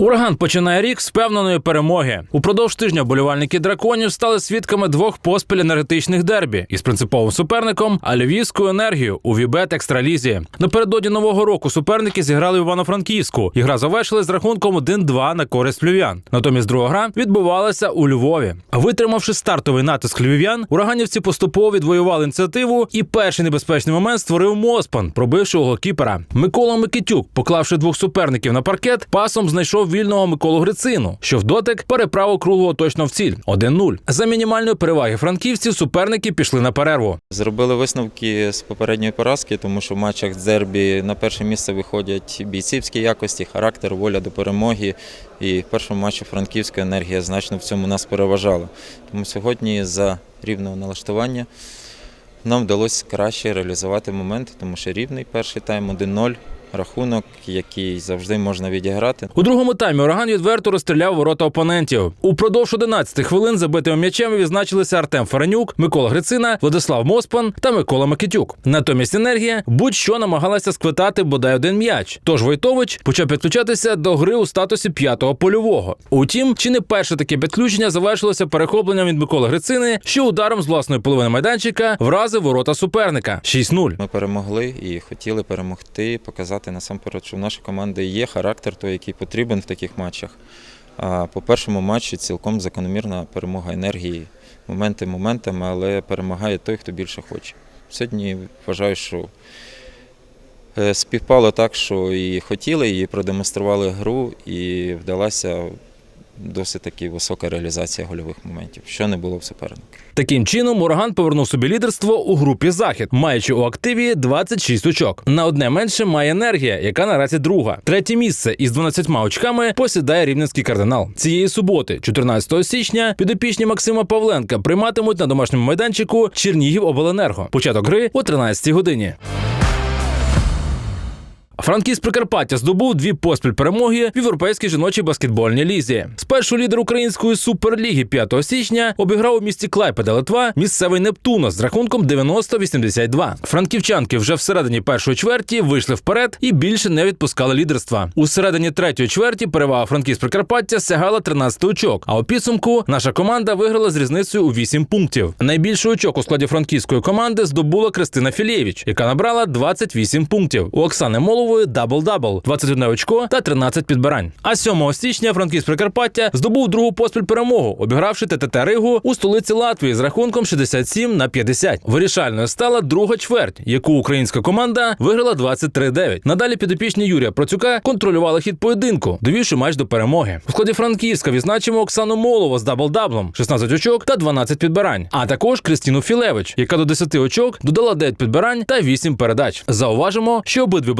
Ураган починає рік з впевненої перемоги. Упродовж тижня болівальники драконів стали свідками двох поспіль енергетичних дербі із принциповим суперником а львівською енергію у Вібет Екстралізі. Напередодні нового року суперники зіграли в Івано-Франківську. Ігра завершилась з рахунком 1-2 на користь львів'ян. Натомість друга гра відбувалася у Львові. Витримавши стартовий натиск львів'ян, ураганівці поступово відвоювали ініціативу, і перший небезпечний момент створив Моспан, пробивши голкіпера. Микола Микитюк, поклавши двох суперників на паркет, пасом знайшов вільного Миколу Грицину, що в дотик переправив круглого точно в ціль 1-0. За мінімальної переваги франківців суперники пішли на перерву. Зробили висновки з попередньої поразки, тому що в матчах з дербі на перше місце виходять бійцівські якості, характер, воля до перемоги. І в першому матчі Франківська енергія значно в цьому нас переважала. Тому сьогодні за рівного налаштування нам вдалося краще реалізувати моменти, тому що рівний перший тайм 1-0, рахунок, який завжди можна відіграти. У другому таймі ураган відверто розстріляв ворота опонентів. Упродовж 11 хвилин забитими м'ячем відзначилися Артем Фаранюк, Микола Грицина, Владислав Моспан та Микола Микитюк. Натомість енергія будь-що намагалася сквитати бодай один м'яч. Тож Войтович почав підключатися до гри у статусі п'ятого польового. Утім, чи не перше таке підключення завершилося перехопленням від Миколи Грицини, що ударом з власної половини майданчика вразив ворота суперника 6-0. Ми перемогли і хотіли перемогти, показати насамперед, що в нашій команди є характер, той, який потрібен в таких матчах. А по першому матчі цілком закономірна перемога енергії. Моменти моментами, але перемагає той, хто більше хоче. Сьогодні вважаю, що е, співпало так, що і хотіли, і продемонстрували гру, і вдалася досить таки висока реалізація гольових моментів, що не було в суперника. Таким чином, ураган повернув собі лідерство у групі Захід, маючи у активі 26 очок. На одне менше має енергія, яка наразі друга. Третє місце із 12 очками посідає рівненський кардинал. Цієї суботи, 14 січня, підопічні Максима Павленка прийматимуть на домашньому майданчику Чернігів Обленерго. Початок гри о 13 годині. Франківськ Прикарпаття здобув дві поспіль перемоги в європейській жіночій баскетбольній лізі. Спершу лідер української суперліги 5 січня обіграв у місті Клайпеда Литва місцевий Нептуно з рахунком 90-82. Франківчанки вже всередині першої чверті вийшли вперед і більше не відпускали лідерства. У середині третьої чверті перевага Франківськ Прикарпаття сягала 13 очок. А у підсумку наша команда виграла з різницею у 8 пунктів. Найбільше очок у складі франківської команди здобула Кристина Філєвич, яка набрала 28 пунктів. У Оксани Молової дабл-дабл, 21 очко та 13 підбирань. А 7 січня Франківськ Прикарпаття здобув другу поспіль перемогу, обігравши ТТТ Ригу у столиці Латвії з рахунком 67 на 50. Вирішальною стала друга чверть, яку українська команда виграла 23-9. Надалі підопічні Юрія Процюка контролювали хід поєдинку, довівши матч до перемоги. У складі Франківська відзначимо Оксану Молову з дабл-даблом, 16 очок та 12 підбирань. А також Кристіну Філевич, яка до 10 очок додала 9 підбирань та 8 передач. Зауважимо, що обидві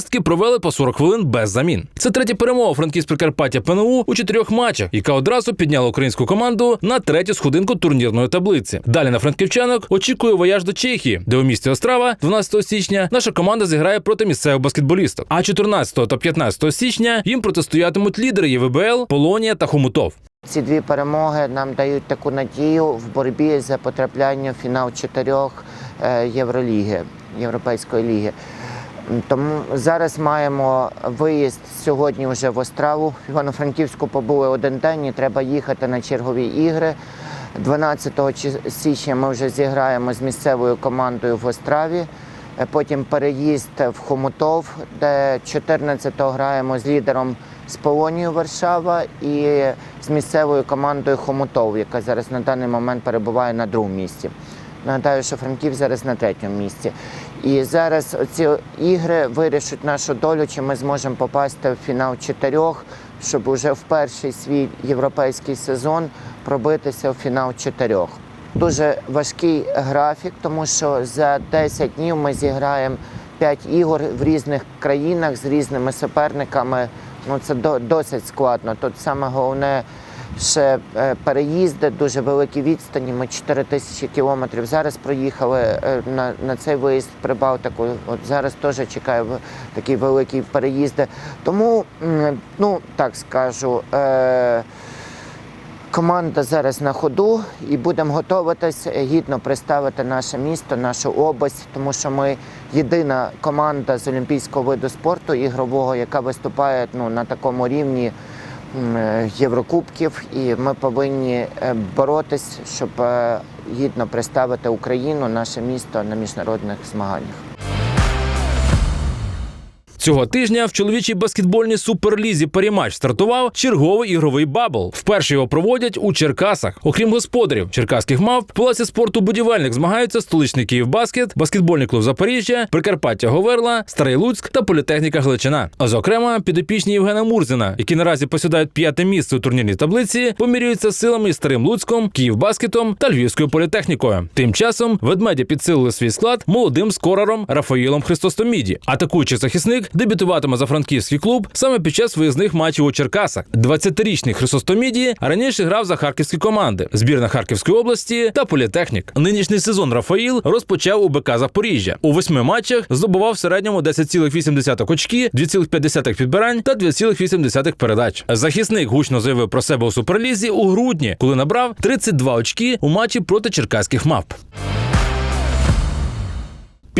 баскетболістки провели по 40 хвилин без замін. Це третя перемога Франківськ Прикарпаття ПНУ у чотирьох матчах, яка одразу підняла українську команду на третю сходинку турнірної таблиці. Далі на франківчанок очікує вояж до Чехії, де у місті Острава 12 січня наша команда зіграє проти місцевих баскетболісток. А 14 та 15 січня їм протистоятимуть лідери ЄВБЛ, Полонія та Хомутов. Ці дві перемоги нам дають таку надію в боротьбі за потрапляння в фінал чотирьох е, Євроліги, Європейської ліги. Тому зараз маємо виїзд сьогодні вже в Остраву. Івано-Франківську побули один день і треба їхати на чергові ігри. 12 січня ми вже зіграємо з місцевою командою в Остраві. Е, Потім переїзд в Хомутов, де 14-го граємо з лідером з Полонією Варшава і з місцевою командою Хомутов, яка зараз на даний момент перебуває на другому місці. Нагадаю, що Франків зараз на третьому місці. І зараз ці ігри вирішать нашу долю, чи ми зможемо попасти в фінал чотирьох, щоб уже в перший свій європейський сезон пробитися в фінал чотирьох. Дуже важкий графік, тому що за 10 днів ми зіграємо 5 ігор в різних країнах з різними суперниками. Ну це до- досить складно. Тут саме головне ще е, переїзди, дуже великі відстані. Ми 4 тисячі кілометрів зараз проїхали е, на, на цей виїзд в Прибалтику. От зараз теж чекаю такі великі переїзди. Тому, ну так скажу. Е, Команда зараз на ходу і будемо готуватись гідно представити наше місто, нашу область, тому що ми єдина команда з олімпійського виду спорту ігрового, яка виступає ну, на такому рівні Єврокубків, і ми повинні е, боротись, щоб е, гідно представити Україну, наше місто на міжнародних змаганнях. Цього тижня в чоловічій баскетбольній суперлізі Парімач стартував черговий ігровий бабл. Вперше його проводять у Черкасах. Окрім господарів черкаських мавп, в палаці спорту будівельник змагаються столичний Київбаскет, баскетбольний клуб Запоріжжя, Прикарпаття Говерла, Старий Луцьк та політехніка Гличина. А зокрема, підопічні Євгена Мурзина, які наразі посідають п'яте місце у турнірній таблиці, помірюються силами із Старим Луцьком, Київбаскетом та Львівською політехнікою. Тим часом ведмеді підсилили свій склад молодим скорером Рафаїлом Христостоміді. Атакуючий захисник дебютуватиме за франківський клуб саме під час виїзних матчів у Черкасах. 20-річний Христостоміді раніше грав за харківські команди, збірна Харківської області та політехнік. Нинішній сезон Рафаїл розпочав у БК Запоріжжя. У восьми матчах здобував в середньому 10,8 очки, 2,5 підбирань та 2,8 передач. Захисник гучно заявив про себе у суперлізі у грудні, коли набрав 32 очки у матчі проти черкаських мавп.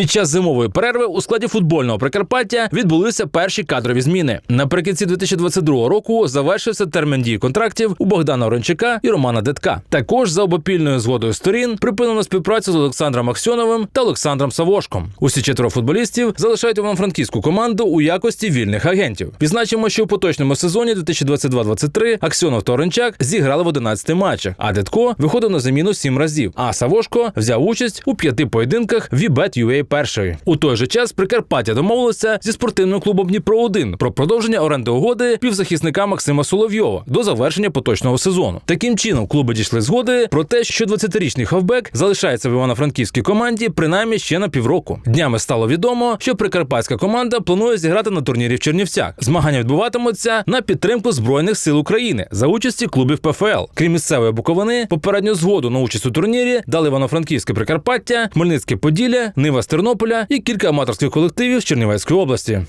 Під час зимової перерви у складі футбольного Прикарпаття відбулися перші кадрові зміни. Наприкінці 2022 року завершився термін дії контрактів у Богдана Орончака і Романа Детка. Також за обопільною згодою сторін припинено співпрацю з Олександром Аксьоновим та Олександром Савошком. Усі четверо футболістів залишають івано-франківську команду у якості вільних агентів. Відзначимо, що у поточному сезоні 2022-23 Аксьонов та Орончак зіграли в 11 матчах, а Детко виходив на заміну 7 разів. А Савошко взяв участь у п'яти поєдинках Вібет UA першої. У той же час Прикарпаття домовилося зі спортивним клубом Дніпро 1 про продовження оренди угоди півзахисника Максима Соловйова до завершення поточного сезону. Таким чином, клуби дійшли згоди про те, що 20-річний хавбек залишається в івано-франківській команді принаймні ще на півроку. Днями стало відомо, що прикарпатська команда планує зіграти на турнірі в Чернівцях. Змагання відбуватимуться на підтримку збройних сил України за участі клубів ПФЛ. Крім місцевої буковини, попередню згоду на участь у турнірі дали Івано-Франківське Прикарпаття, Хмельницьке Поділля, Нива з Тернополя і кілька аматорських колективів з Чернівецької області.